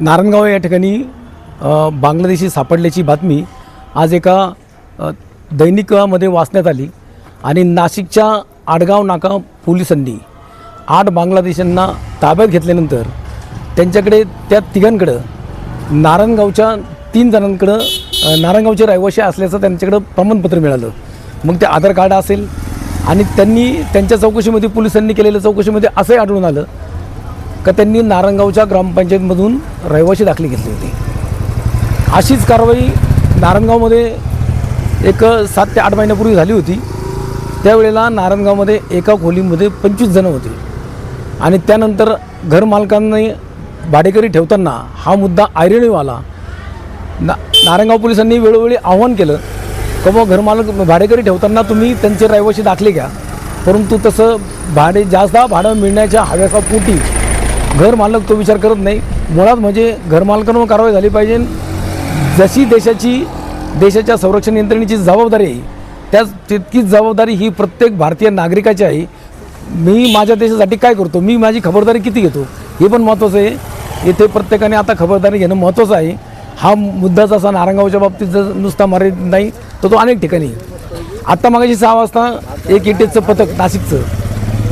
नारायणगाव या ठिकाणी बांगलादेशी सापडल्याची बातमी आज एका दैनिकामध्ये वाचण्यात आली. आणि नाशिकच्या आडगाव नाका पोलिसांनी आठ बांगलादेशांना ताब्यात घेतल्यानंतर त्यांच्याकडे त्या तिघांकडं नारायणगावच्या तीन जणांकडं नारायणगावचे रहिवासी असल्याचं त्यांच्याकडं प्रमाणपत्र मिळालं. मग ते आधार कार्ड असेल आणि त्यांनी त्यांच्या चौकशीमध्ये पोलिसांनी केलेल्या चौकशीमध्ये असंही आढळून आलं का त्यांनी नारायणगावच्या ग्रामपंचायतमधून रहिवाशी दाखली घेतली होती. अशीच कारवाई नारायणगावमध्ये एक सात ते आठ महिन्यापूर्वी झाली होती. त्यावेळेला नारायणगावमध्ये एका खोलीमध्ये पंचवीस जणं होते. आणि त्यानंतर घरमालकांनी भाडेकरी ठेवताना हा मुद्दा ऐरणीवाला ना नारायणगाव पोलिसांनी वेळोवेळी आव्हान केलं का मग घरमालक भाडेकरी ठेवताना तुम्ही त्यांचे रहिवाशी दाखले घ्या. परंतु तसं भाडे जास्त भाडं मिळण्याच्या हव्यासा पोटी घरमालक तो विचार करत नाही. मुळात म्हणजे घरमालकांवर कारवाई झाली पाहिजे. जशी देशाची देशाच्या संरक्षण यंत्रणेची जबाबदारी आहे त्याच तितकीच जबाबदारी ही प्रत्येक भारतीय नागरिकाची आहे. मी माझ्या देशासाठी काय करतो? मी माझी खबरदारी किती घेतो? हे पण महत्त्वाचं आहे. येथे प्रत्येकाने आता खबरदारी घेणं महत्त्वाचं आहे. हा मुद्दा असा नारंगावच्या बाबतीत जर नुसता मर्यादित नाही तर तो अनेक ठिकाणी. आत्ता मागाशी सहा वाजता एक एटीएसचं पथक नाशिकचं.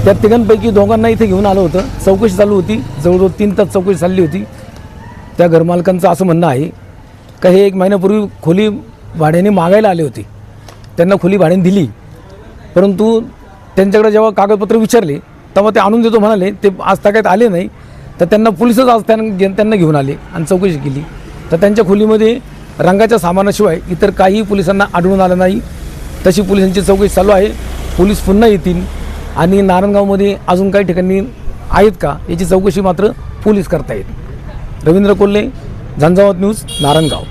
त्या तिघांपैकी दोघांना इथे घेऊन आलं होतं. चौकशी चालू होती. जवळजवळ तीन तास चौकशी चालली होती. त्या घरमालकांचं असं म्हणणं आहे का हे एक महिन्यापूर्वी खोली भाड्याने मागायला आले होते. त्यांना खोली भाड्याने दिली. परंतु त्यांच्याकडे जेव्हा कागदपत्र विचारले तेव्हा ते आणून देतो म्हणाले ते आज ताब्यात आले नाही. तर त्यांना पोलिसच आज त्यांना त्यांना घेऊन आले आणि चौकशी केली. तर त्यांच्या खोलीमध्ये रंगाच्या सामानाशिवाय इतर काहीही पोलिसांना आढळून आलं नाही. तशी पोलिसांची चौकशी चालू आहे. पोलीस पुन्हा येतील. आणि नारायणगावमध्ये अजून काही ठिकाणी आहेत का? याची चौकशी मात्र पोलीस करतायत. रवींद्र कोल्हे झंझावत न्यूज नारायणगाव.